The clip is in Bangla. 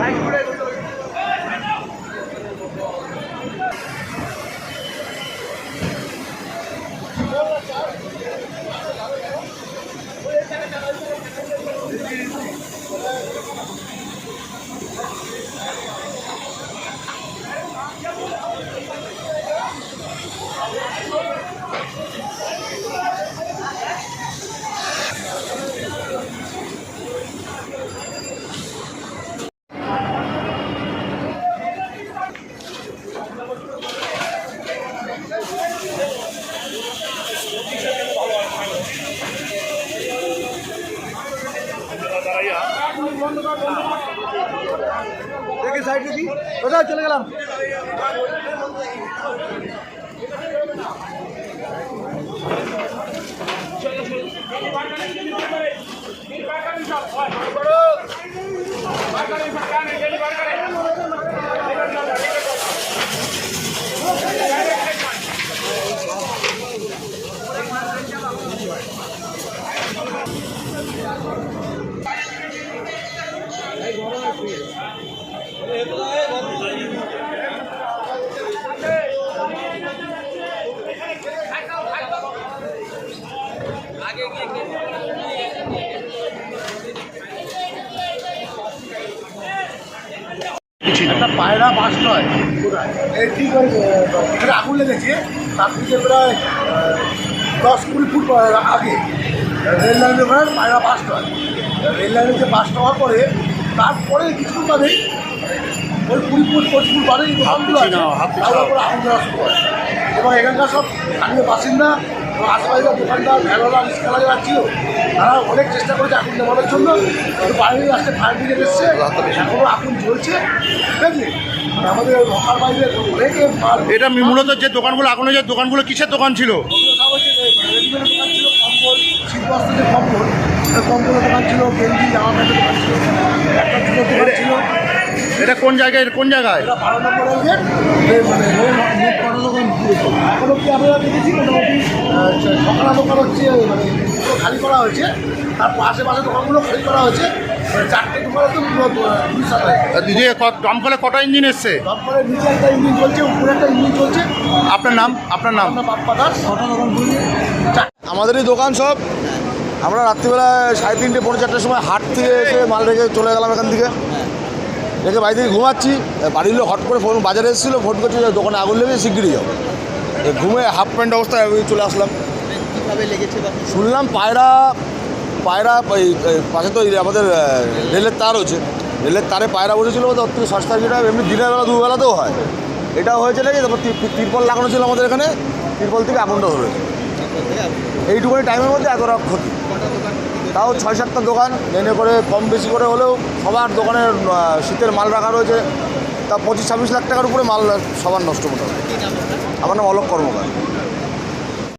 Vai por aí. দেখি সাইড দেখি কোথায় চলে গেলাম একটা পায়রা বাস নয়। ঠিক ওই আগুন লেগেছে। তার থেকে প্রায় দশ কুড়ি ফুট আগে। রেল লাইনের পায়রা বাস নয়। রেল লাইনে যে বাসটা হওয়ার পরে, তারপরে কিছুক্ষণ বাদেই ওই কুড়ি ফুট পঁচিশ ফুট বাদেই দোকানগুলো আছে। তার উপরে আগুন দেওয়া শুরু হয়। এবং এখানকার সব স্থানীয় বাসিন্দা এবং আশেপাশে দোকানদার ভ্যানওয়ালা রিক্সাওয়ালা যারা ছিল তারা অনেক চেষ্টা করেছে আগুন নেভানোর জন্য। বাইরে আসতে ফায়ার ব্রিগেড এসছে। এখনও আগুন জ্বলছে। আর আমাদের লোকাল বাইরে অনেকে এটা মূলত যে দোকানগুলো আগুনে যে দোকানগুলো কিসের দোকান ছিল? দোকান ছিল কম্বল কম্বল। কম্বলের দোকান ছিল গেঞ্জি জামা প্যান্টের দোকান ছিল। একটা জুতোর দোকান ছিল। এটা কোন জায়গায় কোন জায়গায়? মানে দোকান এখনও কি আমরা দেখেছি মোটামুটি আহ, দোকান হচ্ছে মানে খালি করা হয়েছে। তার পাশে পাশে দোকানগুলো খালি করা হয়েছে। মানে চারটে দোকানে তো দিদি দমকলে কটা ইঞ্জিন এসছে? তারপরে নিচে একটা ইঞ্জিন চলছে উপরে একটা ইঞ্জিন চলছে। আপনার নাম? আপনার নাম? বাপ্পা দাস দোকান চারটে আমাদেরই দোকান সব। আমরা রাত্রিবেলা সাড়ে তিনটে পৌনে চারটের সময় হাট থেকে এসে মাল রেখে চলে গেলাম এখান থেকে। রেখে বাড়ি থেকে ঘুমাচ্ছি বাড়ির লোক হট করে ফোন বাজারে এসেছিল ফোন করছে যে দোকানে আগুন লেগে শিগগিরই যাও। ঘুমে হাফ প্যান্ট অবস্থায় আমি চলে আসলাম। শুনলাম পায়রা পায়রা এই পাশে তো আমাদের রেলের তার হচ্ছে রেলের তারে পায়রা বসেছিল ওদের থেকে সস্তা যেটা এমনি দিনের বেলা দুবেলাতেও হয়। এটা হয়েছে নাকি? তারপর তিরপল লাগানো ছিল আমাদের এখানে তিরপল থেকে আগুনটা ধরেছে। এইটুকুনি টাইমের মধ্যে এত ক্ষতি। তাও ছয় সাতটা দোকান, নেনে করে, কম বেশি করে হলেও সবার দোকানে শীতের মাল রাখা রয়েছে। তা পঁচিশ ছাব্বিশ লাখ টাকার উপরে মাল সবার নষ্ট মোটামুটি আমার নাম অলোক কর্মকার।